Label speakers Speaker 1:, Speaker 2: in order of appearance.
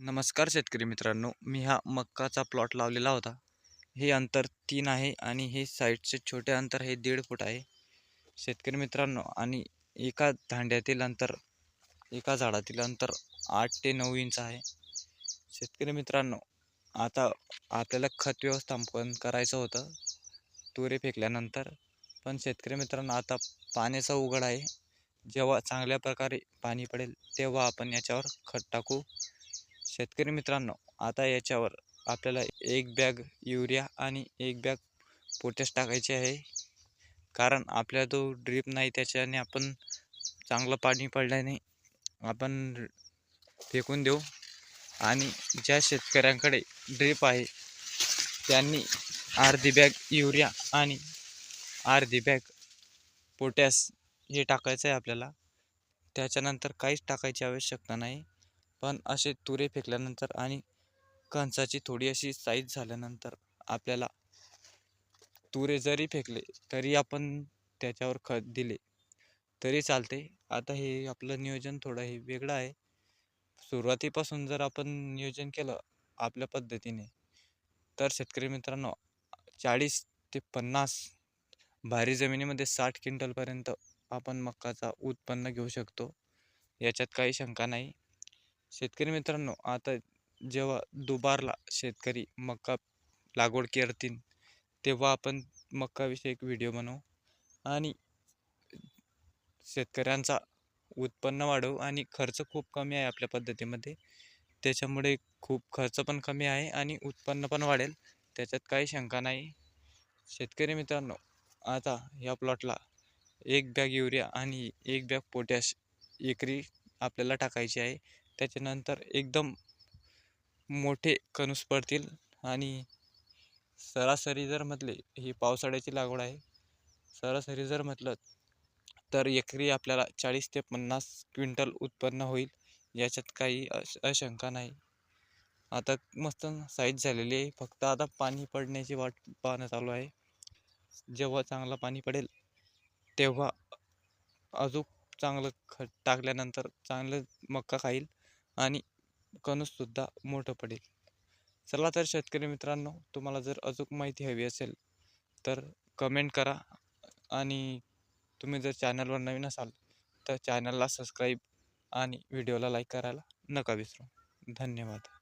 Speaker 1: नमस्कार शेतकरी मित्रांनो मी हा मक्काचा प्लॉट लावलेला होता. हे अंतर तीन आहे आणि हे साईडचे छोटे अंतर हे दीड फूट आहे. शेतकरी मित्रांनो आणि एका धांड्यातील अंतर एका झाडातील अंतर आठ ते नऊ इंच आहे. शेतकरी मित्रांनो आता आपल्याला खत व्यवस्थापन करायचं होतं तुरे फेकल्यानंतर. पण शेतकरी मित्रांनो आता पाण्याचा उघड आहे. जेव्हा चांगल्या प्रकारे पाणी पडेल तेव्हा आपण याच्यावर खत टाकू. शेतकरी मित्रांनो आता याच्यावर आपल्याला एक बॅग युरिया आणि एक बॅग पोटॅश टाकायचे आहे. कारण आपल्या तो ड्रीप नाही त्याच्याने आपण चांगलं पाणी पडल्याने आपण फेकून देऊ. आणि ज्या शेतकऱ्यांकडे ड्रीप आहे त्यांनी अर्धी बॅग युरिया आणि अर्धी बॅग पोटॅश हे टाकायचं आहे आपल्याला. त्याच्यानंतर काहीच टाकायची आवश्यकता नाही. पण असे तुरे फेकल्यानंतर आणि कणसाची थोडी अशी साईज झाल्यानंतर आपल्याला तुरे जरी फेकले तरी आपण त्याच्यावर खत दिले तरी चालते. आता हे आपलं नियोजन थोडं हे वेगळं आहे. सुरुवातीपासून जर आपण नियोजन केलं आपल्या पद्धतीने तर शेतकरी मित्रांनो चाळीस ते पन्नास भारी जमिनीमध्ये साठ क्विंटलपर्यंत आपण मक्काचा उत्पन्न घेऊ शकतो. याच्यात काही शंका नाही. शेतकरी मित्रांनो आता जेव्हा दुबारला शेतकरी मका लागवड करतील तेव्हा आपण मक्काविषयी एक व्हिडिओ बनवू आणि शेतकऱ्यांचा उत्पन्न वाढवू आणि खर्च खूप कमी आहे आपल्या पद्धतीमध्ये. त्याच्यामुळे खूप खर्च पण कमी आहे आणि उत्पन्न पण वाढेल त्याच्यात काही शंका नाही. शेतकरी मित्रांनो आता या प्लॉटला एक बॅग युरिया आणि एक बॅग पोटॅश एकरी आपल्याला टाकायची आहे. त्याच्यानंतर एकदम मोठे कणूस पडतील आणि सरासरी जर म्हटले ही पावसाळ्याची लागवड आहे. सरासरी जर म्हटलं तर एकरी आपल्याला चाळीस ते पन्नास क्विंटल उत्पन्न होईल याच्यात काही अश अशंका नाही. आता मस्त साईज झालेली आहे. फक्त आता पाणी पडण्याची वाट पाहणं चालू आहे. जेव्हा चांगलं पाणी पडेल तेव्हा अजून चांगलं खत टाकल्यानंतर चांगलं मक्का खाईल. आणि कणूससुद्धा मोठं पडेल. चला तर शेतकरी मित्रांनो तुम्हाला जर अचूक माहिती हवी असेल तर कमेंट करा. आणि तुम्ही जर चॅनलवर नवीन असाल तर चॅनलला सबस्क्राईब आणि व्हिडिओला लाईक करायला नका विसरू. धन्यवाद.